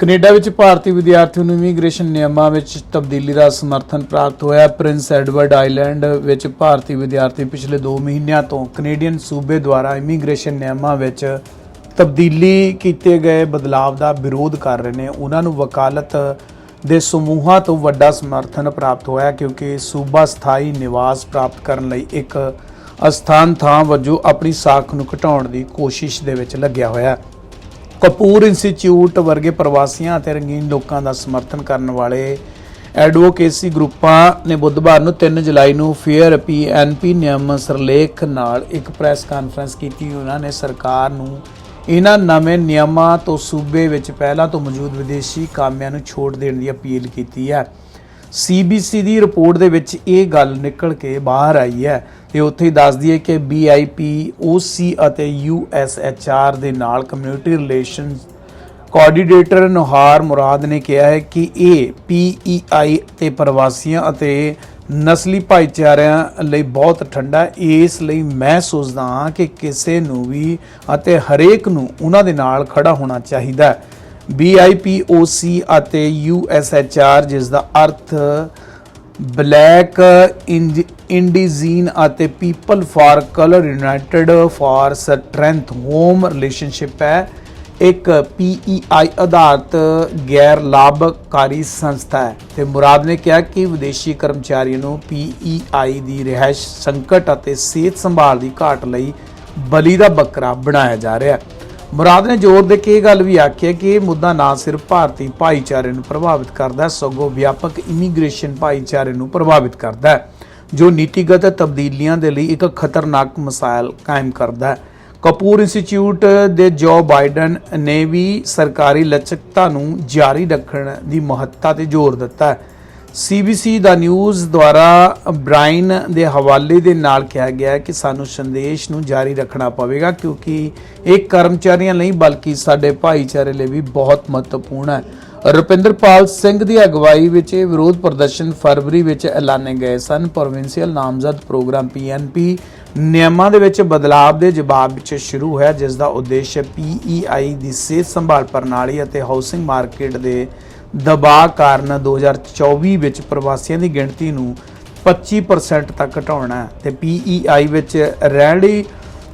Canada ਵਿੱਚ ਭਾਰਤੀ ਵਿਦਿਆਰਥੀਆਂ ਨੂੰ ਇਮੀਗ੍ਰੇਸ਼ਨ ਨਿਯਮਾਂ ਵਿੱਚ ਤਬਦੀਲੀ ਦਾ ਸਮਰਥਨ ਪ੍ਰਾਪਤ ਹੋਇਆ। ਪ੍ਰਿੰਸ ਐਡਵਰਡ ਆਈਲੈਂਡ ਵਿੱਚ ਭਾਰਤੀ ਵਿਦਿਆਰਥੀ ਪਿਛਲੇ 2 ਮਹੀਨਿਆਂ ਤੋਂ ਕੈਨੇਡੀਅਨ ਸੂਬੇ ਦੁਆਰਾ ਇਮੀਗ੍ਰੇਸ਼ਨ ਨਿਯਮਾਂ ਵਿੱਚ ਤਬਦੀਲੀ ਕੀਤੇ ਗਏ ਬਦਲਾਅ ਦਾ ਵਿਰੋਧ ਕਰ ਰਹੇ ਨੇ। ਉਹਨਾਂ ਨੂੰ ਵਕਾਲਤ ਦੇ ਸਮੂਹਾਂ ਤੋਂ ਵੱਡਾ ਸਮਰਥਨ ਪ੍ਰਾਪਤ ਹੋਇਆ ਕਿਉਂਕਿ ਸੂਬਾ ਸਥਾਈ ਨਿਵਾਸ ਪ੍ਰਾਪਤ ਕਰਨ ਲਈ ਇੱਕ ਅਸਥਾਨ ਥਾਂ ਵਜੋਂ ਆਪਣੀ ਸਾਖ ਨੂੰ ਘਟਾਉਣ ਦੀ ਕੋਸ਼ਿਸ਼ ਦੇ ਵਿੱਚ ਲੱਗਿਆ ਹੋਇਆ। ਹੈ ਕਪੂਰ ਇੰਸਟੀਚਿਊਟ ਵਰਗੇ ਪ੍ਰਵਾਸੀਆਂ ਅਤੇ ਰੰਗੀਨ ਲੋਕਾਂ ਦਾ ਸਮਰਥਨ ਕਰਨ ਵਾਲੇ ਐਡਵੋਕੇਸੀ ਗਰੁੱਪਾਂ ਨੇ ਬੁੱਧਵਾਰ ਨੂੰ 3 ਜੁਲਾਈ ਨੂੰ ਫੇਅਰ ਪੀਐਨਪੀ ਨਿਯਮ ਸਰਲੇਖ ਨਾਲ ਇੱਕ ਪ੍ਰੈਸ ਕਾਨਫਰੰਸ ਕੀਤੀ। ਉਹਨਾਂ ਨੇ ਸਰਕਾਰ ਨੂੰ ਇਹਨਾਂ ਨਵੇਂ ਨਿਯਮਾਂ ਤੋਂ ਸੂਬੇ ਵਿੱਚ ਪਹਿਲਾਂ ਤੋਂ ਮੌਜੂਦ ਵਿਦੇਸ਼ੀ ਕਾਮਿਆਂ ਨੂੰ ਛੋਟ ਦੇਣ ਦੀ ਅਪੀਲ ਕੀਤੀ ਹੈ। ਸੀਬੀਸੀ ਦੀ ਰਿਪੋਰਟ ਦੇ ਵਿੱਚ ਇਹ ਗੱਲ ਨਿਕਲ ਕੇ ਬਾਹਰ ਆਈ ਹੈ ਤੇ ਉੱਥੇ ਦੱਸਦੀ ਹੈ ਕਿ ਬੀਆਈਪੀ ਓਸੀ ਅਤੇ ਯੂਐਸਐਚਆਰ ਦੇ ਨਾਲ ਕਮਿਊਨਿਟੀ ਰਿਲੇਸ਼ਨਸ ਕੋਆਰਡੀਨੇਟਰ ਨੁਹਾਰ ਮੁਰਾਦ ਨੇ ਕਿਹਾ ਹੈ ਕਿ ਇਹ ਪੀਈਆਈ ਤੇ ਪ੍ਰਵਾਸੀਆਂ ਅਤੇ ਨਸਲੀ ਭਾਈਚਾਰਿਆਂ ਲਈ ਬਹੁਤ ਠੰਡਾ ਇਸ ਲਈ ਮੈਂ ਸੋਚਦਾ ਹਾਂ ਕਿ ਕਿਸੇ ਨੂੰ ਵੀ ਅਤੇ ਹਰੇਕ ਨੂੰ ਉਹਨਾਂ ਦੇ ਨਾਲ ਖੜਾ ਹੋਣਾ ਚਾਹੀਦਾ ਹੈ। BIPOC ਅਤੇ USHR ਜਿਸ ਦਾ ਅਰਥ ਬਲੈਕ ਇੰਡੀਜ਼ੀਨ ਅਤੇ people for colour, united for strength, home relationship ਹੈ। ਇੱਕ PEI ਆਧਾਰਿਤ ਗੈਰ ਲਾਭਕਾਰੀ ਸੰਸਥਾ ਹੈ ਤੇ ਮੁਰਾਦ ਨੇ ਕਿਹਾ ਕਿ ਵਿਦੇਸ਼ੀ ਕਰਮਚਾਰੀਆਂ ਨੂੰ PEI ਦੀ ਰਿਹਾਇਸ਼, ਸੰਕਟ ਅਤੇ ਸਿਹਤ ਸੰਭਾਲ ਦੀ ਘਾਟ ਲਈ ਬਲੀ ਦਾ ਬੱਕਰਾ ਬਣਾਇਆ ਜਾ ਰਿਹਾ ਹੈ। ਮੁਰਾਦ ਨੇ ਜ਼ੋਰ ਦੇ ਕੇ ਇਹ ਗੱਲ ਵੀ ਆਖੀ ਹੈ ਕਿ ਇਹ ਮੁੱਦਾ ਨਾ ਸਿਰਫ ਭਾਰਤੀ ਭਾਈਚਾਰੇ ਨੂੰ ਪ੍ਰਭਾਵਿਤ ਕਰਦਾ ਹੈ, ਸਗੋਂ ਵਿਆਪਕ ਇਮੀਗ੍ਰੇਸ਼ਨ ਭਾਈਚਾਰੇ ਨੂੰ ਪ੍ਰਭਾਵਿਤ ਕਰਦਾ ਹੈ, ਜੋ ਨੀਤੀਗਤ ਤਬਦੀਲੀਆਂ ਦੇ ਲਈ ਇੱਕ ਖਤਰਨਾਕ ਮਸਾਇਲ ਕਾਇਮ ਕਰਦਾ ਹੈ। ਕਪੂਰ ਇੰਸਟੀਚਿਊਟ ਦੇ ਜੋ ਬਾਈਡਨ ਨੇ ਵੀ ਸਰਕਾਰੀ ਲਚਕਤਾ ਨੂੰ ਜਾਰੀ ਰੱਖਣ ਦੀ ਮਹੱਤਤਾ ਤੇ ਜ਼ੋਰ ਦਿੱਤਾ ਹੈ। ਸੀਬੀਸੀ ਦਾ ਨਿਊਜ਼ ਦੁਆਰਾ ਬ੍ਰਾਈਨ ਦੇ ਹਵਾਲੇ ਦੇ ਨਾਲ ਕਿਹਾ ਗਿਆ ਹੈ ਕਿ ਸਾਨੂੰ ਸੰਦੇਸ਼ ਨੂੰ ਜਾਰੀ ਰੱਖਣਾ ਪਵੇਗਾ ਕਿਉਂਕਿ ਇਹ ਕਰਮਚਾਰੀਆਂ ਲਈ ਬਲਕਿ ਸਾਡੇ ਭਾਈਚਾਰੇ ਲਈ ਵੀ ਬਹੁਤ ਮਹੱਤਵਪੂਰਨ ਹੈ। ਰੁਪਿੰਦਰਪਾਲ ਸਿੰਘ ਦੀ ਅਗਵਾਈ ਵਿੱਚ ਇਹ ਵਿਰੋਧ ਪ੍ਰਦਰਸ਼ਨ ਫਰਵਰੀ ਵਿੱਚ ਐਲਾਨੇ ਗਏ ਸਨ। ਪ੍ਰੋਵਿੰਸ਼ੀਅਲ ਨਾਮਜ਼ਦ ਪ੍ਰੋਗਰਾਮ ਪੀਐਨਪੀ ਨਿਯਮਾਂ ਦੇ ਵਿੱਚ ਬਦਲਾਅ ਦੇ ਜਵਾਬ ਵਿੱਚ ਸ਼ੁਰੂ ਹੋਇਆ, ਜਿਸ ਦਾ ਉਦੇਸ਼ ਪੀਈਆਈ ਦੀ ਸਿਹਤ ਸੰਭਾਲ ਪ੍ਰਣਾਲੀ ਅਤੇ ਹਾਊਸਿੰਗ ਮਾਰਕੀਟ ਦੇ ਦਬਾਅ ਕਾਰਨ 2024 ਵਿੱਚ ਪ੍ਰਵਾਸੀਆਂ ਦੀ ਗਿਣਤੀ ਨੂੰ 25% ਤੱਕ ਘਟਾਉਣਾ ਹੈ ਤੇ PEI ਵਿੱਚ ਰਹਿਣ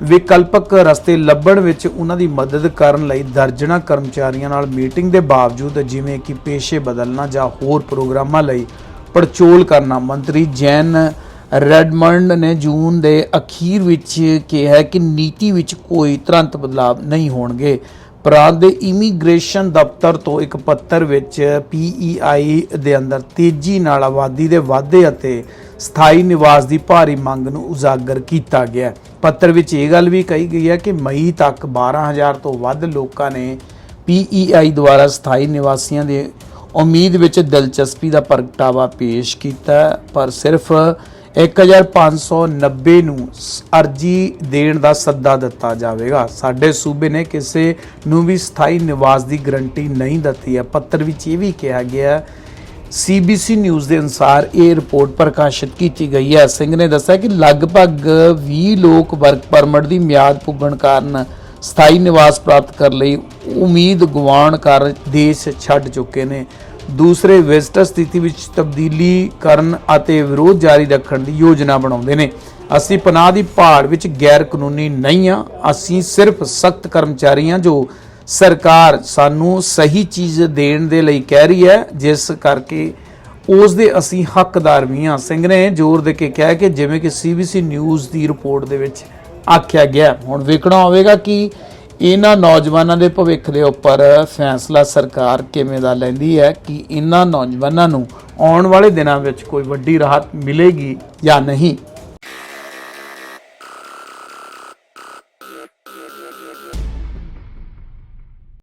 ਵਿਕਲਪਕ ਰਸਤੇ ਲੱਭਣ ਵਿੱਚ ਉਹਨਾਂ ਦੀ ਮਦਦ ਕਰਨ ਲਈ ਦਰਜਨਾ ਕਰਮਚਾਰੀਆਂ ਨਾਲ ਮੀਟਿੰਗ ਦੇ ਬਾਵਜੂਦ ਜਿਵੇਂ ਕਿ ਪੇਸ਼ੇ ਬਦਲਣਾ ਜਾਂ ਹੋਰ ਪ੍ਰੋਗਰਾਮਾਂ ਲਈ ਪੜਚੋਲ ਕਰਨਾ, ਮੰਤਰੀ ਜੈਨ ਰੈਡਮੰਡ ਨੇ ਜੂਨ ਦੇ ਅਖੀਰ ਵਿੱਚ ਕਿਹਾ ਕਿ ਨੀਤੀ ਵਿੱਚ ਕੋਈ ਤੁਰੰਤ ਬਦਲਾਅ ਨਹੀਂ ਹੋਣਗੇ। ਪ੍ਰਾਂਤ ਦੇ ਇਮੀਗ੍ਰੇਸ਼ਨ ਦਫ਼ਤਰ ਤੋਂ ਇੱਕ ਪੱਤਰ ਵਿੱਚ PEI ਦੇ ਅੰਦਰ ਤੇਜ਼ੀ ਨਾਲ ਆਬਾਦੀ ਦੇ ਵਾਧੇ ਅਤੇ ਸਥਾਈ ਨਿਵਾਸ ਦੀ ਭਾਰੀ ਮੰਗ ਨੂੰ ਉਜਾਗਰ ਕੀਤਾ ਗਿਆ ਪੱਤਰ ਵਿੱਚ ਇਹ ਗੱਲ ਵੀ ਕਹੀ ਗਈ ਹੈ ਕਿ ਮਈ ਤੱਕ 12000 ਤੋਂ ਵੱਧ ਲੋਕਾਂ ਨੇ PEI ਦੁਆਰਾ ਸਥਾਈ ਨਿਵਾਸੀਆਂ ਦੇ ਉਮੀਦ ਵਿੱਚ ਦਿਲਚਸਪੀ ਦਾ ਪ੍ਰਗਟਾਵਾ ਪੇਸ਼ ਕੀਤਾ ਪਰ ਸਿਰਫ 1590 ਨੂੰ ਸ- ਅਰਜੀ ਦੇਣ ਦਾ ਸੱਦਾ ਦਿੱਤਾ ਜਾਵੇਗਾ। ਸਾਡੇ ਸੂਬੇ ਨੇ ਕਿਸੇ ਨੂੰ ਵੀ ਸਥਾਈ ਨਿਵਾਸ ਦੀ ਗਰੰਟੀ ਨਹੀਂ ਦਿੱਤੀ ਹੈ। ਪੱਤਰ ਵਿੱਚ ਇਹ ਵੀ ਕਿਹਾ ਗਿਆ ਹੈ ਸੀਬੀਸੀ ਨਿਊਜ਼ ਦੇ ਅਨੁਸਾਰ ਇਹ ਰਿਪੋਰਟ ਪ੍ਰਕਾਸ਼ਿਤ ਕੀਤੀ ਗਈ ਹੈ। ਸਿੰਘ ਨੇ ਦੱਸਿਆ ਕਿ ਲਗਭਗ 20 ਲੋਕ ਵਰਕ ਪਰਮਿਟ ਦੀ ਮਿਆਦ ਪੁੱਗਣ ਕਾਰਨ ਸਥਾਈ ਨਿਵਾਸ ਪ੍ਰਾਪਤ ਕਰਨ ਲਈ ਉਮੀਦ ਗੁਆਉਣ ਕਾਰਨ ਦੇਸ਼ ਛੱਡ ਚੁੱਕੇ ਨੇ। ਦੂਸਰੇ ਵਿਜ਼ਟਰ ਸਥਿਤੀ ਵਿੱਚ ਤਬਦੀਲੀ ਕਰਨ ਅਤੇ ਵਿਰੋਧ ਜਾਰੀ ਰੱਖਣ ਦੀ ਯੋਜਨਾ ਬਣਾਉਂਦੇ ਨੇ। ਅਸੀਂ ਪਨਾਹ ਦੀ ਪਹਾੜ ਵਿੱਚ ਗੈਰ ਕਾਨੂੰਨੀ ਨਹੀਂ ਆ ਅਸੀਂ ਸਿਰਫ ਸਖਤ ਕਰਮਚਾਰੀ ਹਾਂ ਜੋ ਸਰਕਾਰ ਸਾਨੂੰ ਸਹੀ ਚੀਜ਼ ਦੇਣ ਦੇ ਲਈ ਕਹਿ ਰਹੀ ਹੈ, ਜਿਸ ਕਰਕੇ ਉਸ ਦੇ ਅਸੀਂ ਹੱਕਦਾਰ ਵੀ ਹਾਂ। ਸਿੰਘ ਨੇ ਜ਼ੋਰ ਦੇ ਕੇ ਕਿਹਾ ਕਿ ਜਿਵੇਂ ਕਿ ਸੀਬੀਸੀ ਨਿਊਜ਼ ਦੀ ਰਿਪੋਰਟ ਦੇ ਵਿੱਚ ਆਖਿਆ ਗਿਆ ਹੁਣ ਵੇਖਣਾ ਹੋਵੇਗਾ ਕਿ ਇਹਨਾਂ ਨੌਜਵਾਨਾਂ ਦੇ ਭਵਿੱਖ ਦੇ ਉੱਪਰ ਫੈਸਲਾ ਸਰਕਾਰ ਕਿਵੇਂ ਦਾ ਲੈਂਦੀ ਹੈ ਕਿ ਇਹਨਾਂ ਨੌਜਵਾਨਾਂ ਨੂੰ ਆਉਣ ਵਾਲੇ ਦਿਨਾਂ ਵਿੱਚ ਕੋਈ ਵੱਡੀ ਰਾਹਤ ਮਿਲੇਗੀ ਜਾਂ ਨਹੀਂ?